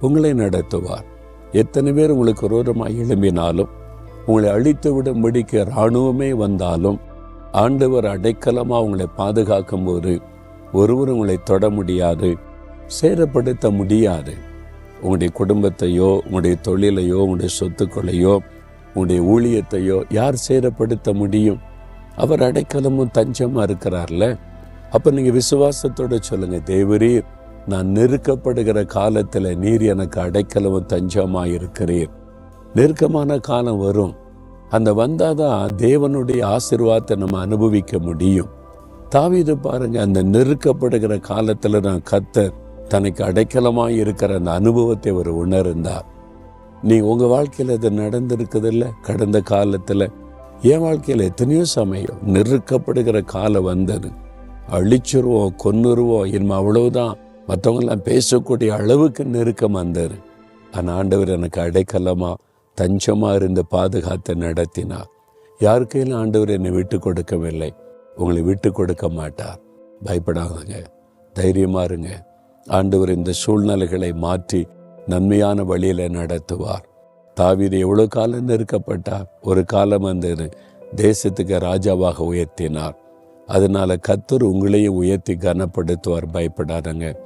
உங்களை நடத்துவார். எத்தனை பேர் உங்களுக்கு ரோரமாக எழும்பினாலும் உங்களை அழித்து விடும்படிக்கு இராணுவமே வந்தாலும் ஆண்டவர் அடைக்கலமாக உங்களை பாதுகாக்கும் போது ஒருவர் உங்களை தொட முடியாது சேதப்படுத்த முடியாது. உங்களுடைய குடும்பத்தையோ உங்களுடைய தொழிலையோ உங்களுடைய சொத்துக்களையோ உங்களுடைய ஊழியத்தையோ யார் சேதப்படுத்த முடியும்? அவர் அடைக்கலமும் தஞ்சமாக இருக்கிறார்ல? அப்போ நீங்கள் விசுவாசத்தோடு சொல்லுங்கள் தேவரீர். நான் நெருக்கப்படுகிற காலத்தில் நீர் எனக்கு அடைக்கலவும் தஞ்சமாக இருக்கிறீர் நெருக்கமான காலம் வரும். அந்த வந்தாதான் தேவனுடைய ஆசிர்வாதத்தை நம்ம அனுபவிக்க முடியும். தாவிது பாருங்க அந்த நெருக்கப்படுகிற காலத்தில் நான் கத்த தனக்கு அடைக்கலமாக இருக்கிற அந்த அனுபவத்தை ஒரு உணர்ந்தார். நீ உங்கள் வாழ்க்கையில் இது நடந்திருக்குதில்ல? கடந்த காலத்தில். என் வாழ்க்கையில் எத்தனையோ சமயம் நெருக்கப்படுகிற காலம் வந்தது. அழிச்சிருவோம் கொன்னுருவோம் இனிமே அவ்வளவுதான். மற்றவங்களாம் பேசக்கூடிய அளவுக்கு நெருக்கம் வந்தார் ஆனால் ஆண்டவர் எனக்கு அடைக்கலமா தஞ்சமாக இருந்து பாதுகாத்து நடத்தினார். யாருக்கையும் ஆண்டவர் என்னை விட்டு கொடுக்கவில்லை. உங்களை விட்டு கொடுக்க மாட்டார். பயப்படாதங்க. தைரியமா இருங்க. ஆண்டவர் இந்த சூழ்நிலைகளை மாற்றி நன்மையான வழியில நடத்துவார். தாவீது எவ்வளவு காலம் நெருக்கப்பட்டார்? ஒரு காலம் வந்து தேசத்துக்கு ராஜாவாக உயர்த்தினார். அதனால கத்தர் உங்களையும் உயர்த்தி கனப்படுத்துவார். பயப்படாதங்க.